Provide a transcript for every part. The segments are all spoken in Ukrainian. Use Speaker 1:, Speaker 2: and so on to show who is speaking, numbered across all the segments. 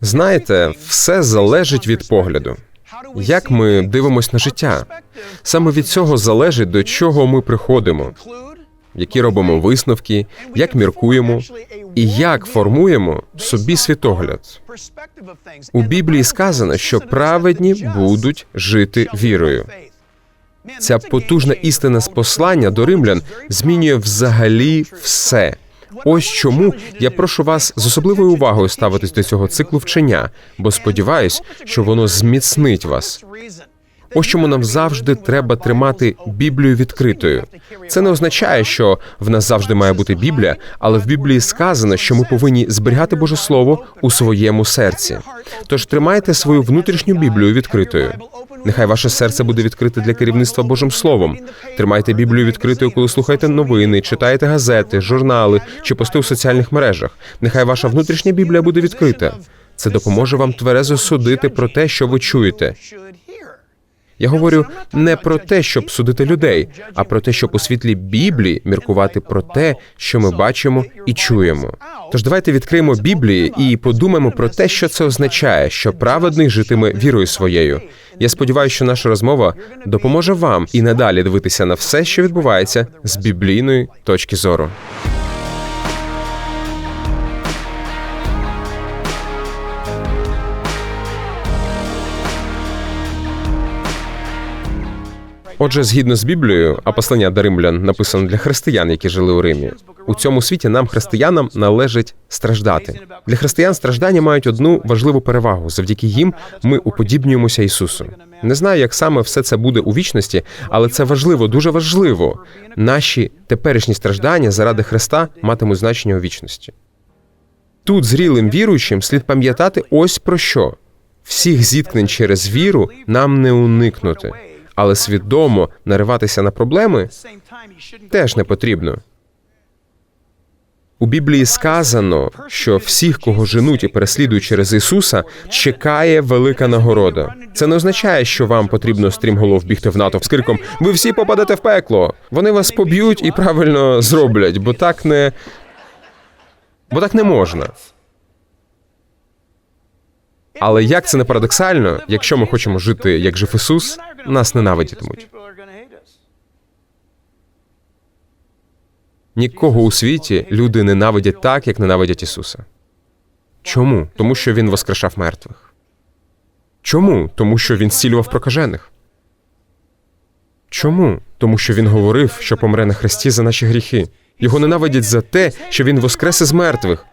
Speaker 1: Знаєте, все залежить від погляду. Як ми дивимося на життя? Саме від цього залежить до чого ми приходимо, які робимо висновки, як міркуємо і як формуємо собі світогляд. У Біблії сказано, що праведні будуть жити вірою. Ця потужна істина з послання до римлян змінює взагалі все. Ось чому я прошу вас з особливою увагою ставитись до цього циклу вчення, бо сподіваюсь, що воно зміцнить вас. Ось чому нам завжди треба тримати Біблію відкритою. Це не означає, що в нас завжди має бути Біблія, але в Біблії сказано, що ми повинні зберігати Боже Слово у своєму серці. Тож тримайте свою внутрішню Біблію відкритою. Нехай ваше серце буде відкрите для керівництва Божим Словом. Тримайте Біблію відкритою, коли слухаєте новини, читаєте газети, журнали чи пости у соціальних мережах. Нехай ваша внутрішня Біблія буде відкрита. Це допоможе вам тверезо судити про те, що ви чуєте. Я говорю не про те, щоб судити людей, а про те, щоб у світлі Біблії міркувати про те, що ми бачимо і чуємо. Тож давайте відкриємо Біблії і подумаємо про те, що це означає, що праведний житиме вірою своєю. Я сподіваюся, що наша розмова допоможе вам і надалі дивитися на все, що відбувається з біблійної точки зору. Отже, згідно з Біблією, а послання до римлян написано для християн, які жили у Римі. У цьому світі нам, християнам, належить страждати. Для християн страждання мають одну важливу перевагу. Завдяки їм ми уподібнюємося Ісусу. Не знаю, як саме все це буде у вічності, але це важливо, дуже важливо. Наші теперішні страждання заради Христа матимуть значення у вічності. Тут зрілим віруючим слід пам'ятати ось про що: всіх зіткнень через віру нам не уникнути але свідомо нариватися на проблеми теж не потрібно. У Біблії сказано, що всіх, кого женуть і переслідують через Ісуса, чекає велика нагорода. Це не означає, що вам потрібно стрімголов бігти в НАТО з криком Ви всі попадете в пекло. Вони вас поб'ють і правильно зроблять, бо так не бо так не можна. Але як це не парадоксально, якщо ми хочемо жити, як жив Ісус, нас ненавидітимуть. Нікого у світі люди ненавидять так, як ненавидять Ісуса. Чому? Тому що Він воскрешав мертвих. Чому? Тому що він зцілював прокажених. Чому? Тому що він говорив, що помре на хресті за наші гріхи. Його ненавидять за те, що він воскрес із мертвих.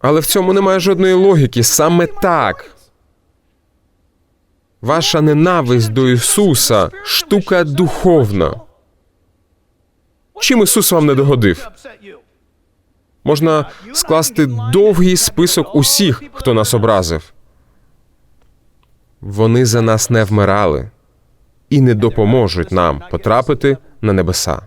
Speaker 1: Але в цьому немає жодної логіки. Саме так. Ваша ненависть до Ісуса штука духовна. Чим Ісус вам не догодив? Можна скласти довгий список усіх, хто нас образив. Вони за нас не вмирали і не допоможуть нам потрапити на небеса.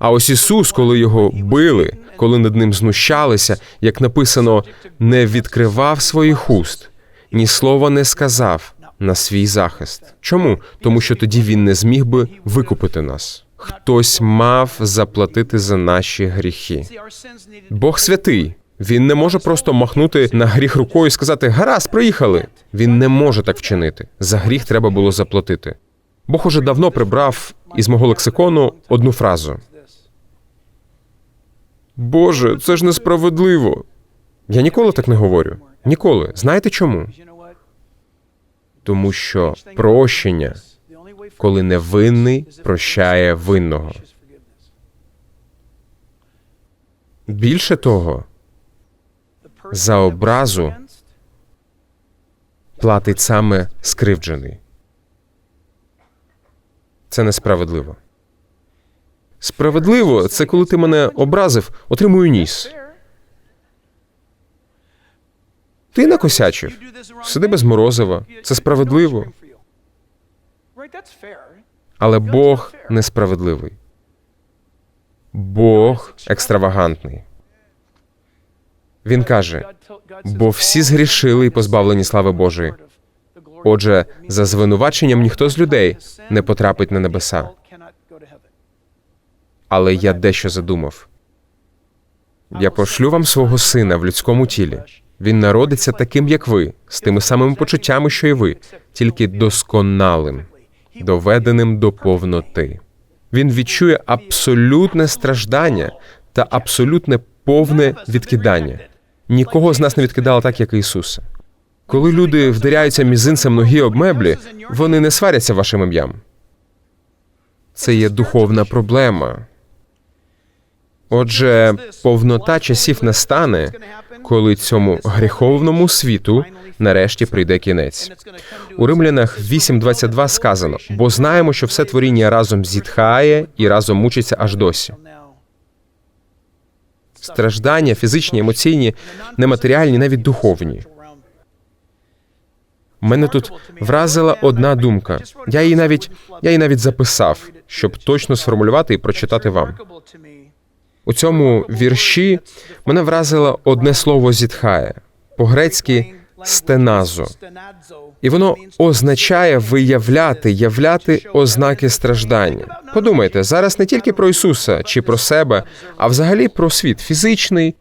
Speaker 1: А ось Ісус, коли його били, коли над ним знущалися, як написано, не відкривав своїх уст, ні слова не сказав на свій захист. Чому? Тому що тоді він не зміг би викупити нас. Хтось мав заплатити за наші гріхи. Бог святий. Він не може просто махнути на гріх рукою і сказати Гаразд, приїхали. Він не може так вчинити. За гріх треба було заплатити. Бог уже давно прибрав із мого лексикону одну фразу. Боже, це ж несправедливо. Я ніколи так не говорю. Ніколи. Знаєте чому? Тому що прощення, коли невинний прощає винного. Більше того, за образу платить саме скривджений. Це несправедливо. Справедливо, це коли ти мене образив, отримую ніс. Ти накосячив. Сиди без морозива. Це справедливо. Але Бог несправедливий. Бог екстравагантний. Він каже: бо всі згрішили і позбавлені слави Божої. Отже, за звинуваченням ніхто з людей не потрапить на небеса. Але я дещо задумав. Я пошлю вам свого сина в людському тілі. Він народиться таким, як ви, з тими самими почуттями, що й ви, тільки досконалим, доведеним до повноти. Він відчує абсолютне страждання та абсолютне повне відкидання. Нікого з нас не відкидало так, як Ісуса. Коли люди вдаряються мізинцем ноги об меблі, вони не сваряться вашим ім'ям. Це є духовна проблема. Отже, повнота часів настане, коли цьому гріховному світу нарешті прийде кінець. У римлянах 8.22 сказано: бо знаємо, що все творіння разом зітхає і разом мучиться аж досі. Страждання, фізичні, емоційні, нематеріальні, навіть духовні. Мене тут вразила одна думка. Я її навіть я її навіть записав, щоб точно сформулювати і прочитати вам. У цьому вірші мене вразило одне слово зітхає по-грецьки стеназо. І воно означає виявляти, являти ознаки страждання. Подумайте зараз не тільки про Ісуса чи про себе, а взагалі про світ фізичний,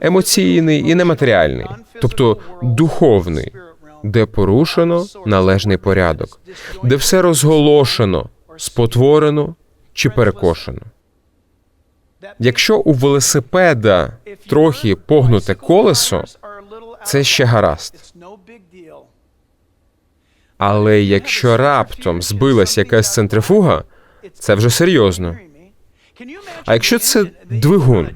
Speaker 1: емоційний і нематеріальний, тобто духовний, де порушено належний порядок, де все розголошено, спотворено чи перекошено. Якщо у велосипеда трохи погнуте колесо, це ще гаразд. Але якщо раптом збилась якась центрифуга, це вже серйозно. А якщо це двигун,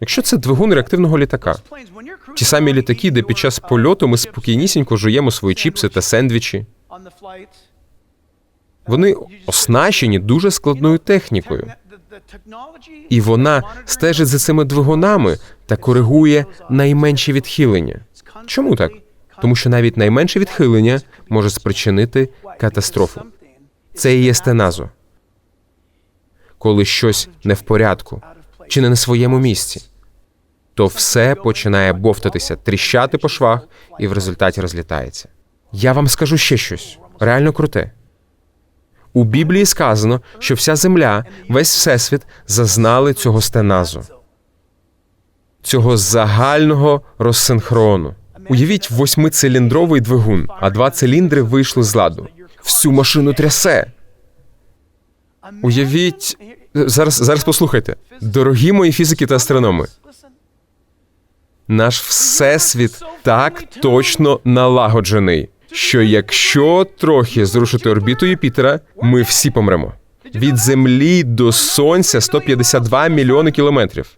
Speaker 1: якщо це двигун реактивного літака, ті самі літаки, де під час польоту ми спокійнісінько жуємо свої чіпси та сендвічі, вони оснащені дуже складною технікою, і вона стежить за цими двигунами та коригує найменші відхилення. Чому так? Тому що навіть найменше відхилення може спричинити катастрофу. Це і є стеназо. Коли щось не в порядку чи не на своєму місці, то все починає бовтатися, тріщати по швах і в результаті розлітається. Я вам скажу ще щось реально круте. У Біблії сказано, що вся земля, весь всесвіт зазнали цього стеназу, цього загального розсинхрону. Уявіть восьмициліндровий двигун, а два циліндри вийшли з ладу. Всю машину трясе. Уявіть зараз. Зараз послухайте, дорогі мої фізики та астрономи. Наш всесвіт так точно налагоджений, що якщо трохи зрушити орбіту Юпітера, ми всі помремо. Від Землі до Сонця 152 мільйони кілометрів.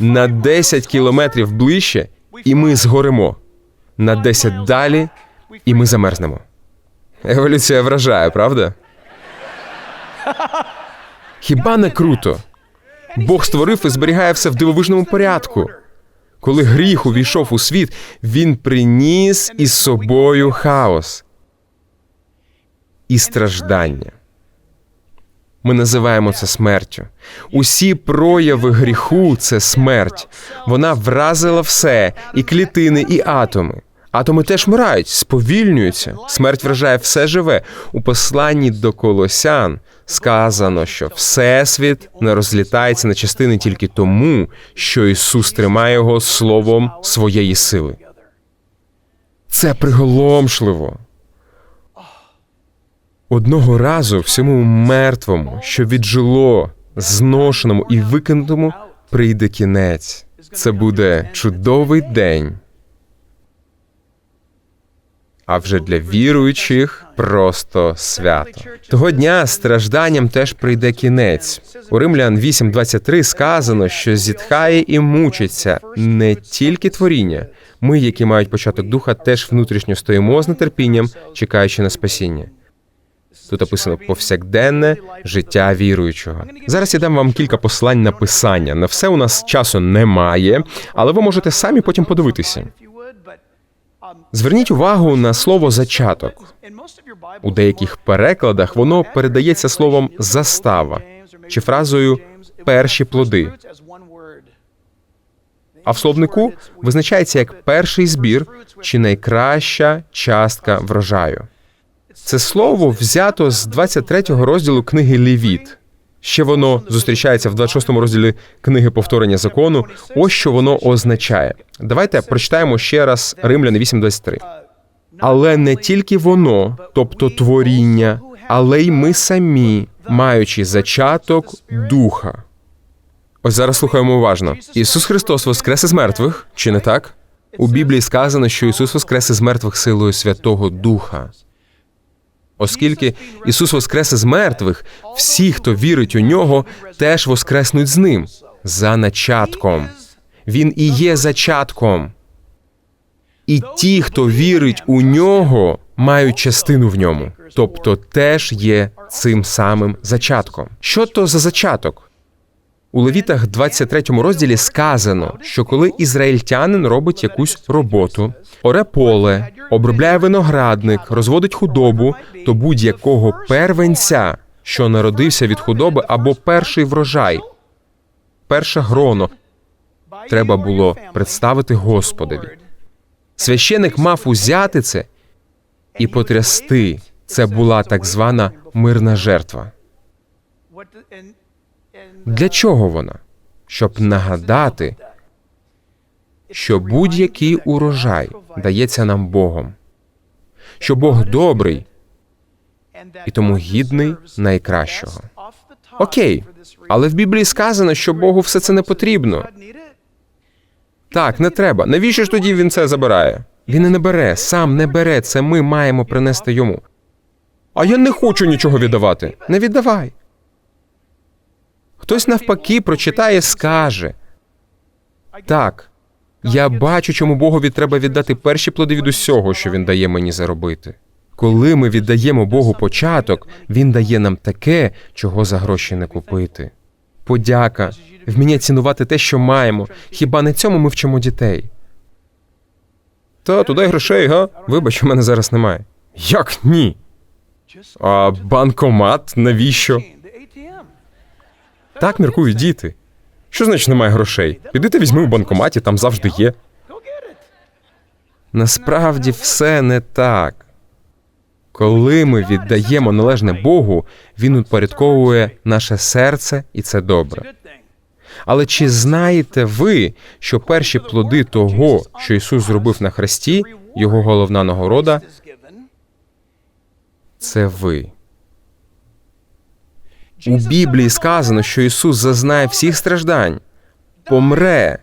Speaker 1: На 10 кілометрів ближче, і ми згоремо. На 10 далі, і ми замерзнемо. Еволюція вражає, правда? Хіба не круто? Бог створив і зберігає все в дивовижному порядку. Коли гріх увійшов у світ, він приніс із собою хаос і страждання. Ми називаємо це смертю. Усі прояви гріху це смерть. Вона вразила все, і клітини, і атоми. Атоми теж мирають, сповільнюються. Смерть вражає все живе. У посланні до колосян сказано, що всесвіт не розлітається на частини тільки тому, що Ісус тримає його словом своєї сили. Це приголомшливо. Одного разу всьому мертвому, що віджило, зношеному і викинутому, прийде кінець. Це буде чудовий день. А вже для віруючих просто свято. Того дня стражданням теж прийде кінець. У Римлян 8.23 сказано, що зітхає і мучиться не тільки творіння. Ми, які мають початок духа, теж внутрішньо стоїмо з нетерпінням, чекаючи на спасіння. Тут описано повсякденне життя віруючого. Зараз я дам вам кілька послань на писання. На все у нас часу немає, але ви можете самі потім подивитися. Зверніть увагу на слово зачаток. У деяких перекладах воно передається словом застава чи фразою перші плоди. А в словнику визначається як перший збір чи найкраща частка врожаю. Це слово взято з 23-го розділу книги Левіт. Ще воно зустрічається в 26 розділі книги повторення закону. Ось що воно означає. Давайте прочитаємо ще раз Римляни 8.23. Але не тільки воно, тобто творіння, але й ми самі, маючи зачаток духа. Ось зараз слухаємо уважно. Ісус Христос воскрес із мертвих, чи не так? У Біблії сказано, що Ісус воскрес із мертвих силою Святого Духа. Оскільки Ісус воскрес із мертвих, всі, хто вірить у нього, теж воскреснуть з ним за начатком. Він і є зачатком. І ті, хто вірить у нього, мають частину в ньому, тобто теж є цим самим зачатком. Що то за зачаток? У Левітах 23 розділі сказано, що коли ізраїльтянин робить якусь роботу, оре поле, обробляє виноградник, розводить худобу, то будь-якого первенця, що народився від худоби, або перший врожай, перше гроно, треба було представити Господові. Священик мав узяти це і потрясти. Це була так звана мирна жертва. Для чого вона? Щоб нагадати, що будь-який урожай дається нам Богом, що Бог добрий і тому гідний найкращого. Окей, але в Біблії сказано, що Богу все це не потрібно. Так, не треба. Навіщо ж тоді він це забирає? Він і не бере, сам не бере. Це ми маємо принести йому. А я не хочу нічого віддавати. Не віддавай. Хтось навпаки прочитає, скаже так. Я бачу, чому Богові треба віддати перші плоди від усього, що він дає мені заробити. Коли ми віддаємо Богу початок, він дає нам таке, чого за гроші не купити. Подяка, вміння цінувати те, що маємо. Хіба не цьому ми вчимо дітей? Та туди грошей, га? Вибач, у мене зараз немає. Як ні? А банкомат навіщо? Так міркують діти. Що значить немає грошей? Піди ти візьми у банкоматі, там завжди є. Насправді все не так. Коли ми віддаємо належне Богу, Він упорядковує наше серце, і це добре. Але чи знаєте ви, що перші плоди того, що Ісус зробив на хресті, його головна нагорода це ви? У Біблії сказано, що Ісус зазнає всіх страждань, помре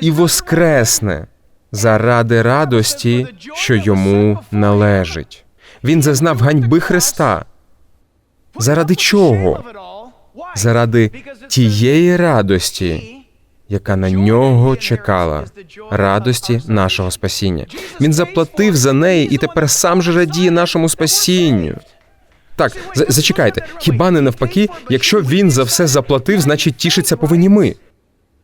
Speaker 1: і воскресне заради радості, що йому належить. Він зазнав ганьби Христа. Заради чого? Заради тієї радості, яка на нього чекала, радості нашого спасіння. Він заплатив за неї і тепер сам же радіє нашому спасінню. Так, за- зачекайте, хіба не навпаки, якщо він за все заплатив, значить тішиться повинні ми.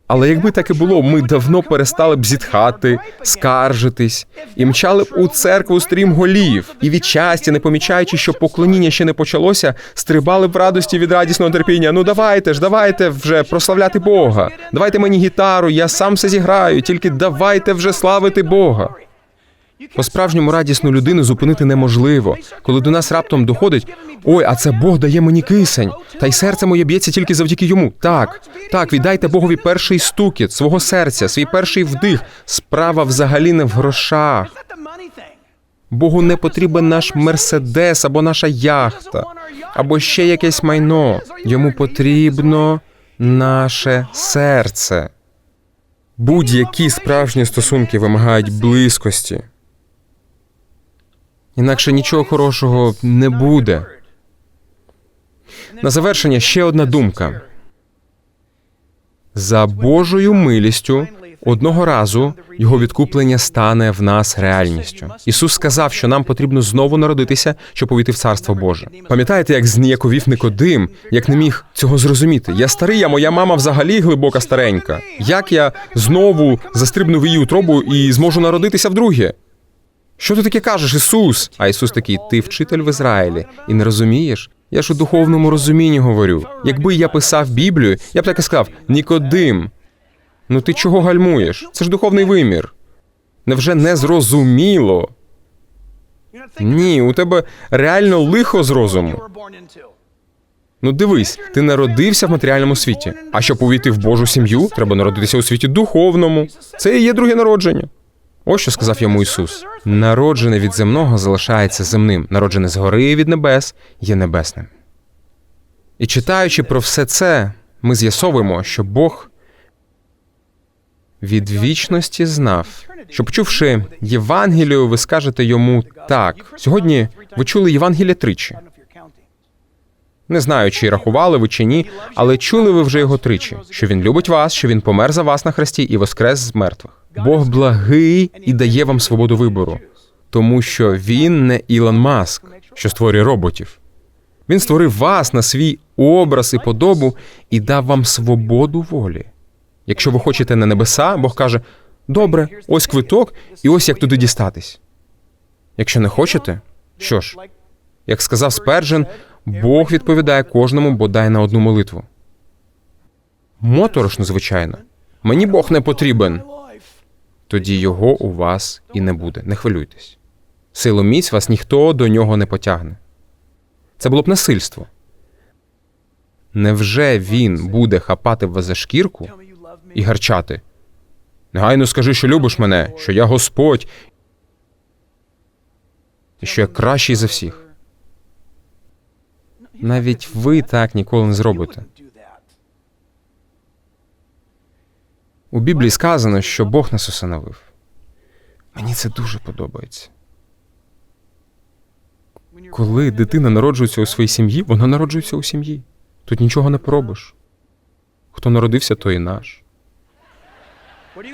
Speaker 1: Але якби так і було, ми давно перестали б зітхати, скаржитись і мчали б у церкву стрім голів, і від щастя, не помічаючи, що поклоніння ще не почалося, стрибали б в радості від радісного терпіння. Ну давайте ж, давайте вже прославляти Бога. Давайте мені гітару, я сам все зіграю, тільки давайте вже славити Бога. По-справжньому радісну людину зупинити неможливо, коли до нас раптом доходить: ой, а це Бог дає мені кисень, та й серце моє б'ється тільки завдяки йому. Так, так, віддайте Богові перший стукіт свого серця, свій перший вдих. Справа взагалі не в грошах. Богу не потрібен наш мерседес або наша яхта, або ще якесь майно. Йому потрібно наше серце. Будь-які справжні стосунки вимагають близькості. Інакше нічого хорошого не буде. На завершення ще одна думка. За Божою милістю одного разу його відкуплення стане в нас реальністю. Ісус сказав, що нам потрібно знову народитися, щоб увійти в царство Боже. Пам'ятаєте, як зніяковів Никодим, як не міг цього зрозуміти? Я старий, а моя мама взагалі глибока старенька. Як я знову застрибну в її утробу і зможу народитися вдруге? Що ти таке кажеш, Ісус? А Ісус такий, ти вчитель в Ізраїлі, і не розумієш? Я ж у духовному розумінні говорю. Якби я писав Біблію, я б так і сказав: Нікодим. Ну ти чого гальмуєш? Це ж духовний вимір. Невже не зрозуміло? Ні, у тебе реально лихо з розуму. Ну дивись, ти народився в матеріальному світі. А щоб увійти в Божу сім'ю, треба народитися у світі духовному. Це і є друге народження. Ось що сказав йому Ісус: народжене від земного залишається земним, народжене згори від небес є небесним. І читаючи про все це, ми з'ясовуємо, що Бог від вічності знав, що почувши Євангелію, ви скажете йому так. Сьогодні ви чули Євангелія тричі. Не знаю, чи рахували ви чи ні, але чули ви вже його тричі, що він любить вас, що він помер за вас на хресті і воскрес з мертвих. Бог благий і дає вам свободу вибору, тому що він не Ілон Маск, що створює роботів. Він створив вас на свій образ і подобу і дав вам свободу волі. Якщо ви хочете на небеса, Бог каже: добре, ось квиток, і ось як туди дістатись. Якщо не хочете, що ж, як сказав Спержен, Бог відповідає кожному бодай на одну молитву. Моторошно, звичайно. Мені Бог не потрібен. Тоді його у вас і не буде. Не хвилюйтесь. Силу міць вас ніхто до нього не потягне. Це було б насильство. Невже він буде хапати вас за шкірку і гарчати? Негайно скажи, що любиш мене, що я Господь, і що я кращий за всіх. Навіть ви так ніколи не зробите. У Біблії сказано, що Бог нас усиновив. Мені це дуже подобається. Коли дитина народжується у своїй сім'ї, вона народжується у сім'ї. Тут нічого не поробиш. Хто народився, той і наш.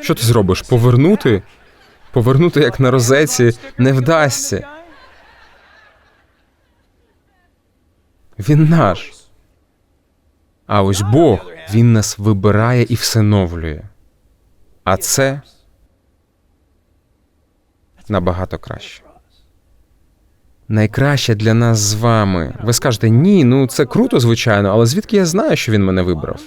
Speaker 1: Що ти зробиш? Повернути? Повернути як на розеці не вдасться. Він наш. А ось Бог, Він нас вибирає і всиновлює. А це набагато краще. Найкраще для нас з вами. Ви скажете, ні, ну це круто, звичайно, але звідки я знаю, що він мене вибрав?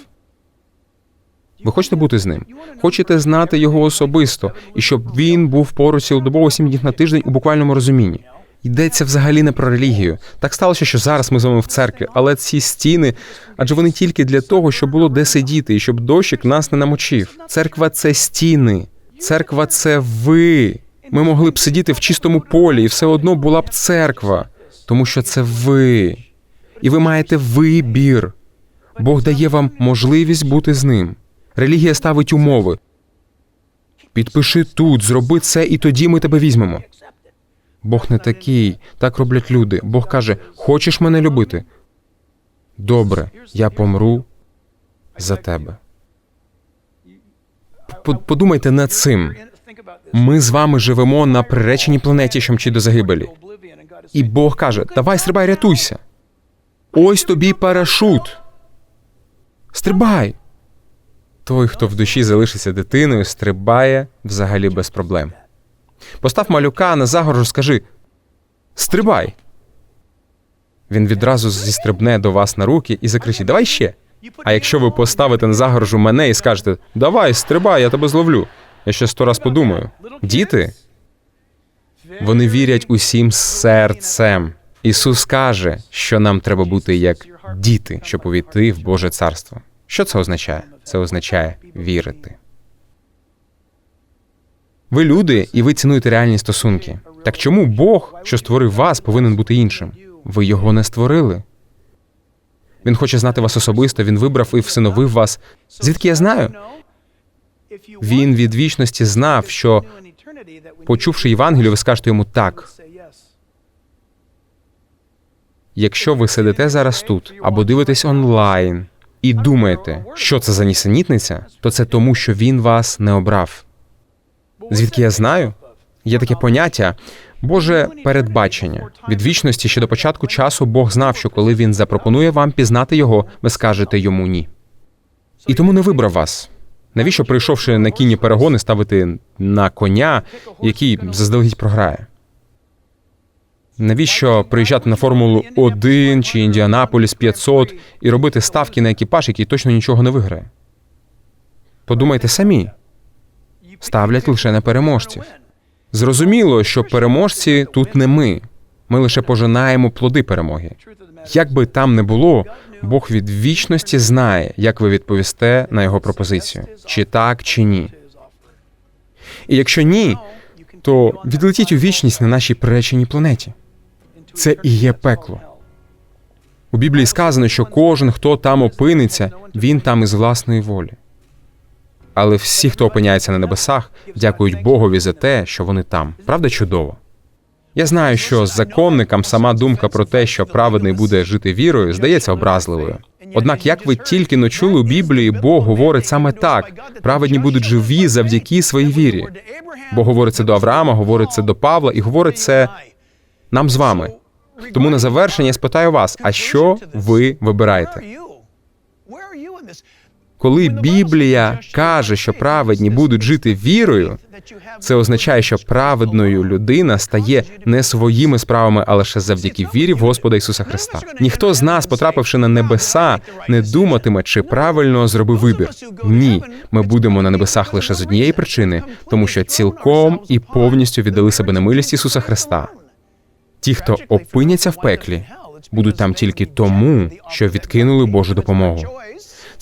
Speaker 1: Ви хочете бути з ним? Хочете знати його особисто, і щоб він був поруч цілодобово сім днів на тиждень у буквальному розумінні. Йдеться взагалі не про релігію. Так сталося, що зараз ми з вами в церкві, але ці стіни, адже вони тільки для того, щоб було де сидіти, і щоб дощик нас не намочив. Церква це стіни, церква це ви. Ми могли б сидіти в чистому полі, і все одно була б церква, тому що це ви. І ви маєте вибір. Бог дає вам можливість бути з ним. Релігія ставить умови. Підпиши тут, зроби це, і тоді ми тебе візьмемо. Бог не такий, так роблять люди. Бог каже: Хочеш мене любити? Добре, я помру за тебе. Подумайте над цим. Ми з вами живемо на приреченій планеті, що мчить до загибелі. І Бог каже: Давай, стрибай, рятуйся. Ось тобі парашут. Стрибай. Той, хто в душі залишиться дитиною, стрибає взагалі без проблем. Постав малюка на загорожу, скажи Стрибай. Він відразу зістрибне до вас на руки і закричить Давай ще. А якщо ви поставите на загорожу мене і скажете Давай, стрибай, я тебе зловлю. Я ще сто раз подумаю. Діти, вони вірять усім серцем. Ісус каже, що нам треба бути як діти, щоб увійти в Боже царство. Що це означає? Це означає вірити. Ви люди, і ви цінуєте реальні стосунки. Так чому Бог, що створив вас, повинен бути іншим? Ви його не створили. Він хоче знати вас особисто, він вибрав і всиновив вас. Звідки я знаю? Він від вічності знав, що, почувши Євангелію, ви скажете йому так. Якщо ви сидите зараз тут або дивитесь онлайн і думаєте, що це за нісенітниця, то це тому, що він вас не обрав. Звідки я знаю? Є таке поняття Боже передбачення. Від вічності ще до початку часу Бог знав, що коли він запропонує вам пізнати його, ви скажете йому ні. І тому не вибрав вас. Навіщо, прийшовши на кінні перегони, ставити на коня, який заздалегідь програє? Навіщо приїжджати на Формулу 1 чи Індіанаполіс 500 і робити ставки на екіпаж, який точно нічого не виграє? Подумайте самі. Ставлять лише на переможців. Зрозуміло, що переможці тут не ми. Ми лише пожинаємо плоди перемоги. Як би там не було, Бог від вічності знає, як ви відповісте на його пропозицію, чи так, чи ні. І якщо ні, то відлетіть у вічність на нашій приреченій планеті. Це і є пекло. У Біблії сказано, що кожен, хто там опиниться, він там із власної волі. Але всі, хто опиняється на небесах, дякують Богові за те, що вони там. Правда, чудово? Я знаю, що законникам сама думка про те, що праведний буде жити вірою, здається образливою. Однак, як ви тільки но чули у Біблії, Бог говорить саме так: праведні будуть живі завдяки своїй вірі. Бог говорить це до Авраама, говорить це до Павла і говорить це нам з вами. Тому на завершення я спитаю вас: а що ви вибираєте? Коли Біблія каже, що праведні будуть жити вірою, це означає, що праведною людина стає не своїми справами, а лише завдяки вірі в Господа Ісуса Христа. Ніхто з нас, потрапивши на небеса, не думатиме, чи правильно зробив вибір. Ні, ми будемо на небесах лише з однієї причини, тому що цілком і повністю віддали себе на милість Ісуса Христа. Ті, хто опиняться в пеклі, будуть там тільки тому, що відкинули Божу допомогу.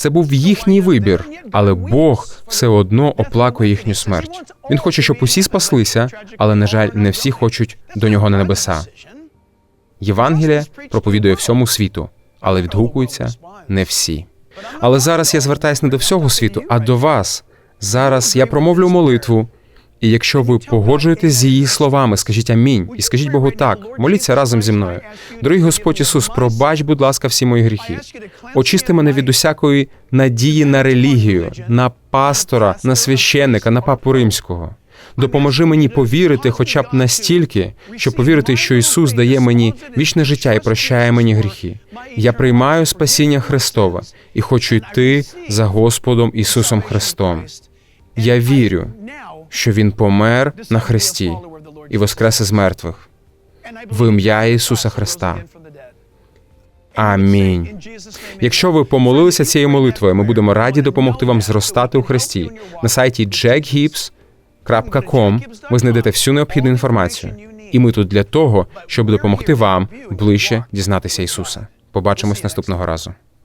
Speaker 1: Це був їхній вибір, але Бог все одно оплакує їхню смерть. Він хоче, щоб усі спаслися, але на жаль, не всі хочуть до нього на небеса. Євангелія проповідує всьому світу, але відгукуються не всі. Але зараз я звертаюся не до всього світу, а до вас. Зараз я промовлю молитву. І якщо ви погоджуєтесь з її словами, скажіть амінь і скажіть Богу так, моліться разом зі мною. Дорогий Господь Ісус, пробач, будь ласка, всі мої гріхи. Очисти мене від усякої надії на релігію, на пастора, на священника, на папу римського. Допоможи мені повірити, хоча б настільки, щоб повірити, що Ісус дає мені вічне життя і прощає мені гріхи. Я приймаю спасіння Христове і хочу йти за Господом Ісусом Христом. Я вірю, що Він помер на хресті і воскрес із мертвих в ім'я Ісуса Христа. Амінь. Якщо ви помолилися цією молитвою, ми будемо раді допомогти вам зростати у Христі. На сайті jackhips.com ви знайдете всю необхідну інформацію. І ми тут для того, щоб допомогти вам ближче дізнатися Ісуса. Побачимось наступного разу.